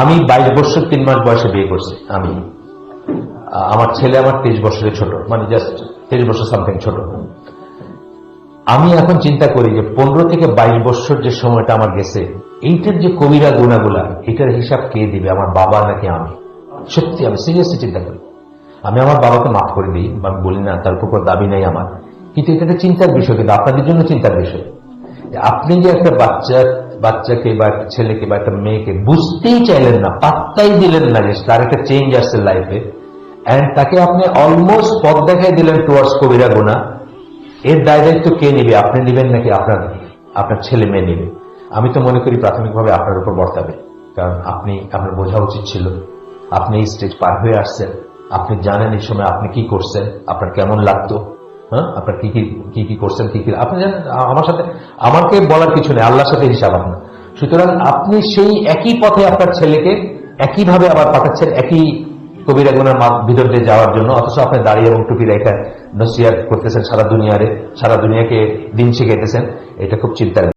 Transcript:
আমি বাইশ বছর, তিন মাস বয়সে বিয়ে করছি, আমি। আমার ছেলে আমার তেইশ বছরের ছোট মানে জাস্ট তেইশ বছর সামথিং ছোট। আমি এখন চিন্তা করি যে পনেরো থেকে বাইশ বছর যে সময়টা আমার গেছে, এইটার যে কবিরা গুণাগুলা, এটার হিসাব কে দিবে? আমার বাবা নাকি আমি? সত্যি, আমি সিরিয়াসলি চিন্তা করি। আমি আমার বাবাকে মাফ করে দিই, বা বলি না, তার উপর দাবি নেই আমার। কিন্তু এটা একটা চিন্তার বিষয়, কিন্তু আপনাদের জন্য চিন্তার বিষয়। আপনি যে একটা বাচ্চা বাচ্চাকে বা একটা ছেলেকে বা একটা মেয়েকে বুঝতেই চাইলেন না, পাত্তাই দিলেন না যে তার একটা চেঞ্জ আসছে লাইফে অ্যান্ড তাকে আপনি অলমোস্ট পথ দেখাই দিলেন টুয়ার্ডস কবিরা গুণা। এর দায় দায়িত্ব কে নেবে, আপনি নেবেন নাকি আপনার আপনার ছেলে মেয়ে নেবে? আমি তো মনে করি প্রাথমিকভাবে আপনার উপর বর্তাবে, কারণ আপনি, আপনার বোঝা উচিত ছিল। আপনি এই স্টেজ পার হয়ে আসছেন, আপনি জানেন এই সময় আপনি কি করছেন, আপনার কেমন লাগতো। হ্যাঁ? আপনার কি কি কি কি করছেন, কি কি আপনি জানেন আমার সাথে, আমাকে বলার কিছু নেই, আল্লাহর সাথে হিসাব আপনার। সুতরাং আপনি সেই একই পথে আপনার ছেলেকে একইভাবে আবার পাঠাচ্ছেন, একই কবিরা গুনার ভিতর দিয়ে যাওয়ার জন্য, অথচ আপনি দাঁড়িয়ে এবং টুপি রেখা নসিয়ার করতেছেন সারা দুনিয়ারে, সারা দুনিয়াকে দিন শিখাইতেছেন, এটা খুব চিন্তার